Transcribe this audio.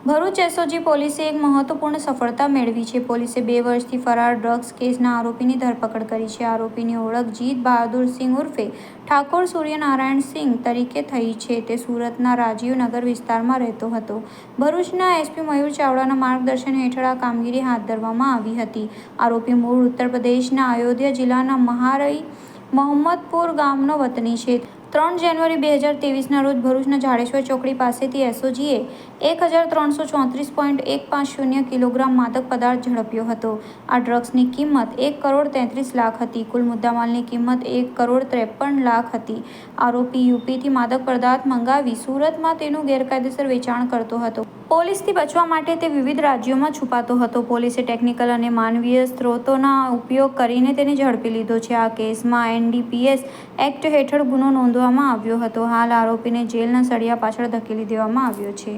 Bharuch SOG પોલીસે એક મહત્વપૂર્ણ સફળતા મેળવી છે. પોલીસે બે વર્ષથી ફરાર ડ્રગ્સ કેસના આરોપીની ધરપકડ કરી છે. આરોપીની ઓળખ જીત બહાદુર સિંહ ઉર્ફે ઠાકોર સૂર્યનારાયણ સિંહ તરીકે થઈ છે. તે સુરતના રાજીવનગર વિસ્તારમાં રહેતો હતો. ભરૂચના એસપી મયુર ચાવડાના માર્ગદર્શન હેઠળ આ કામગીરી હાથ ધરવામાં આવી હતી. આરોપી મૂળ ઉત્તર પ્રદેશના અયોધ્યા જિલ્લાના મહારઈ મોહમ્મદપુર ગામનો વતની છે. ત્રણ જાન્યુઆરી બે હજાર ત્રેવીસના રોજ ભરૂચના જાડેશ્વર ચોકડી પાસેથી એસઓજીએ એક હજાર ત્રણસો ચોત્રીસ પોઈન્ટ એક પાંચ શૂન્ય કિલોગ્રામ માદક પદાર્થ ઝડપ્યો હતો. આ ડ્રગ્સની કિંમત એક કરોડ તેત્રીસ લાખ હતી. કુલ મુદ્દામાલની કિંમત એક કરોડ ત્રેપન લાખ હતી. આરોપી યુપીથી માદક પદાર્થ મંગાવી સુરતમાં તેનું ગેરકાયદેસર વેચાણ કરતો હતો. પોલીસથી બચવા માટે તે વિવિધ રાજ્યોમાં છુપાતો હતો. પોલીસે ટેકનિકલ અને માનવીય સ્ત્રોતોના ઉપયોગ કરીને તેને ઝડપી લીધો છે. આ કેસમાં એનડીપીએસ એક્ટ હેઠળ ગુનો નોંધવામાં આવ્યો હતો. હાલ આરોપીને જેલના સળિયા પાછળ ધકેલી દેવામાં આવ્યો છે.